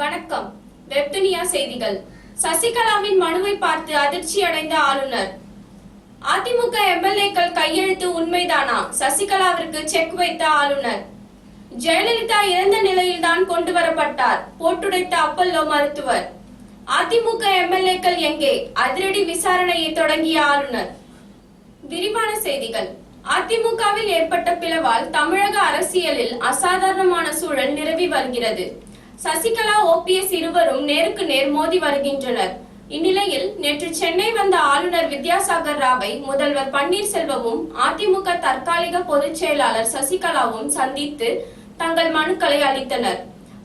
வணக்கம். வெப்துனியா செய்திகள். சசிகலாவின் மனுவை பார்த்து அதிர்ச்சி அடைந்த ஆளுநர். அதிமுக எம்எல்ஏக்கள் கையெழுத்து உண்மைதானா? சசிகலாவிற்கு செக் வைத்த ஆளுநர். ஜெயலலிதா இறந்த நிலையில்தான் கொண்டு வரப்பட்டார். போட்டுடைத்த அப்பல்லோ மருத்துவர். அதிமுக எம்எல்ஏக்கள் எங்கே? அதிரடி விசாரணையை தொடங்கிய ஆளுநர். விரிவான செய்திகள். அதிமுகவில் ஏற்பட்ட பிளவால் தமிழக அரசியலில் அசாதாரணமான சூழல் நிலவி வருகிறது. சசிகலா ஓபிஎஸ் இருவரும் நேருக்கு நேர் மோதி வருகின்றனர். இந்நிலையில் நேற்று சென்னை வந்த ஆளுநர் வித்யாசாகர் ராவை முதல்வர் பன்னீர்செல்வமும் அதிமுக தற்காலிக பொதுச் செயலாளர் சசிகலாவும் சந்தித்து தங்கள் மனுக்களை அளித்தனர்.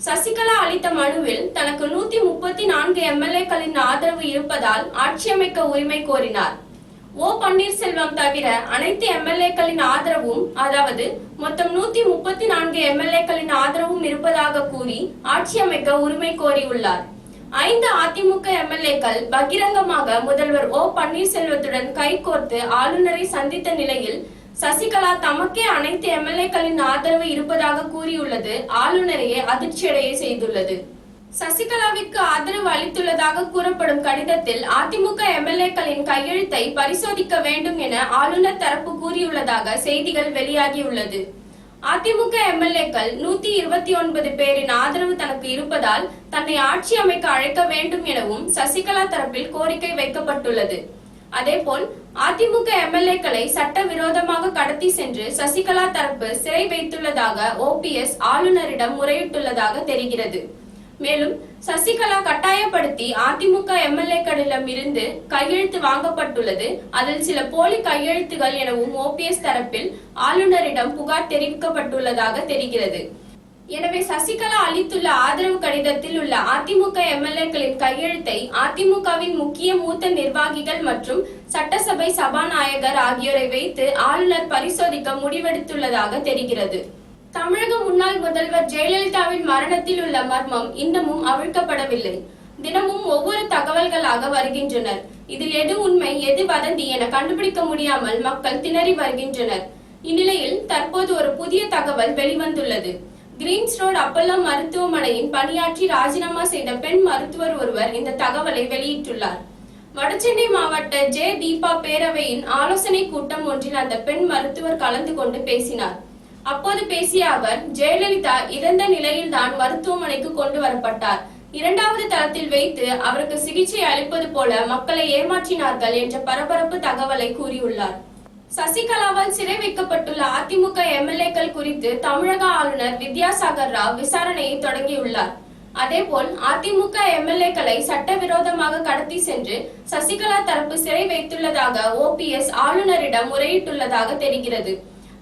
சசிகலா அளித்த மனுவில் தனக்கு நூத்தி முப்பத்தி நான்கு எம்எல்ஏக்களின் ஆதரவு இருப்பதால் ஆட்சியமைக்க உரிமை கோரினார். ஓ பன்னீர்செல்வம் தவிர அனைத்து எம்எல்ஏக்களின் ஆதரவும் அதாவது மொத்தம் நூத்தி முப்பத்தி நான்கு எம்எல்ஏக்களின் ஆதரவும் இருப்பதாக கூறி ஆட்சி அமைக்க உரிமை கோரியுள்ளார். ஐந்து அதிமுக எம்எல்ஏக்கள் பகிரங்கமாக முதல்வர் ஓ பன்னீர்செல்வத்துடன் கைகோர்த்து ஆளுநரை சந்தித்த நிலையில் சசிகலா தமக்கே அனைத்து எம்எல்ஏக்களின் ஆதரவு இருப்பதாக கூறியுள்ளது ஆளுநரையே அதிர்ச்சியடைய செய்துள்ளது. சசிகலாவிற்கு ஆதரவு அளித்துள்ளதாக கூறப்படும் கடிதத்தில் அதிமுக எம்எல்ஏக்களின் கையெழுத்தை பரிசோதிக்க வேண்டும் என ஆளுநர் தரப்பு கூறியுள்ளதாக செய்திகள் வெளியாகியுள்ளது. அதிமுக எம்எல்ஏக்கள் நூத்தி இருபத்தி ஒன்பது பேரின் ஆதரவு தனக்கு இருப்பதால் தன்னை ஆட்சி அமைக்க அழைக்க வேண்டும் எனவும் சசிகலா தரப்பில் கோரிக்கை வைக்கப்பட்டுள்ளது. அதேபோல் அதிமுக எம்எல்ஏக்களை சட்டவிரோதமாக கடத்தி சென்று சசிகலா தரப்பு சிறை வைத்துள்ளதாக ஓபிஎஸ் ஆளுநரிடம் முறையிட்டுள்ளதாக தெரிகிறது. மேலும் சசிகலா கட்டாயப்படுத்தி அதிமுக எம்எல்ஏக்களிடம் இருந்து கையெழுத்து வாங்கப்பட்டுள்ளது. அதில் சில போலி கையெழுத்துகள் எனவும் ஓபிஎஸ் தரப்பில் ஆளுநரிடம் புகார் தெரிவிக்கப்பட்டுள்ளதாக தெரிகிறது. எனவே சசிகலா அளித்துள்ள ஆதரவு கடிதத்தில் உள்ள அதிமுக எம்எல்ஏக்களின் கையெழுத்தை அதிமுகவின் முக்கிய மூத்த நிர்வாகிகள் மற்றும் சட்டசபை சபாநாயகர் ஆகியோரை வைத்து ஆளுநர் பரிசோதிக்க முடிவெடுத்துள்ளதாக தெரிகிறது. தமிழக முன்னாள் முதல்வர் ஜெயலலிதாவின் மரணத்தில் உள்ள மர்மம் இன்னமும் அவிழ்க்கப்படவில்லை. தினமும் ஒவ்வொரு தகவல்களாக வருகின்றனர். இதில் எது உண்மை எது வதந்தி என கண்டுபிடிக்க முடியாமல் மக்கள் திணறி வருகின்றனர். இந்நிலையில் தற்போது ஒரு புதிய தகவல் வெளிவந்துள்ளது. கிரீன்ஸ் ரோட் அப்பல்லோ மருத்துவமனையின் பணியாற்றி ராஜினாமா செய்த பெண் மருத்துவர் ஒருவர் இந்த தகவலை வெளியிட்டுள்ளார். வடசென்னை மாவட்ட ஜே தீபா பேரவையின் ஆலோசனை கூட்டம் ஒன்றில் அந்த பெண் மருத்துவர் கலந்து கொண்டு பேசினார். அப்போது பேசிய அவர் ஜெயலலிதா இறந்த நிலையில்தான் மருத்துவமனைக்கு கொண்டு வரப்பட்டார். இரண்டாவது தளத்தில் வைத்து அவருக்கு சிகிச்சை அளிப்பது போல மக்களை ஏமாற்றினார்கள் என்ற பரபரப்பு தகவலை கூறியுள்ளார். சசிகலாவால் சிறை வைக்கப்பட்டுள்ள அதிமுக எம்எல்ஏக்கள் குறித்து தமிழக ஆளுநர் வித்யாசாகர் ராவ் விசாரணையை தொடங்கியுள்ளார். அதேபோல் அதிமுக எம்எல்ஏக்களை சட்டவிரோதமாக கடத்தி சென்று சசிகலா தரப்பு சிறை வைத்துள்ளதாக ஓபிஎஸ் ஆளுநரிடம் முறையிட்டுள்ளதாக தெரிகிறது.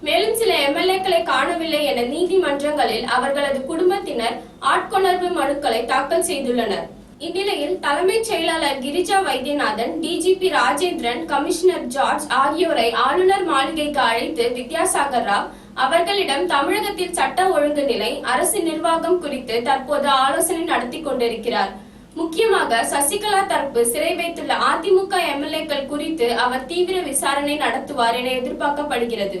மேலும் சில எம்எல்ஏக்களை காணவில்லை என நீதிமன்றங்களில் அவர்களது குடும்பத்தினர் ஆட்கொணர்வு மனுக்களை தாக்கல் செய்துள்ளனர். இந்நிலையில் தலைமைச் செயலாளர் Girija Vaidyanathan DGP Rajendran commissioner George ஆகியோரை ஆளுநர் மாளிகைக்கு அழைத்து வித்யாசாகர் ராவ் அவர்களிடம் தமிழகத்தில் சட்ட ஒழுங்கு நிலை அரசு நிர்வாகம் குறித்து தற்போது ஆலோசனை நடத்தி கொண்டிருக்கிறார். முக்கியமாக சசிகலா தரப்பு சிறை வைத்துள்ள அதிமுக எம்எல்ஏக்கள் குறித்து அவர் தீவிர விசாரணை நடத்துவார் என எதிர்பார்க்கப்படுகிறது.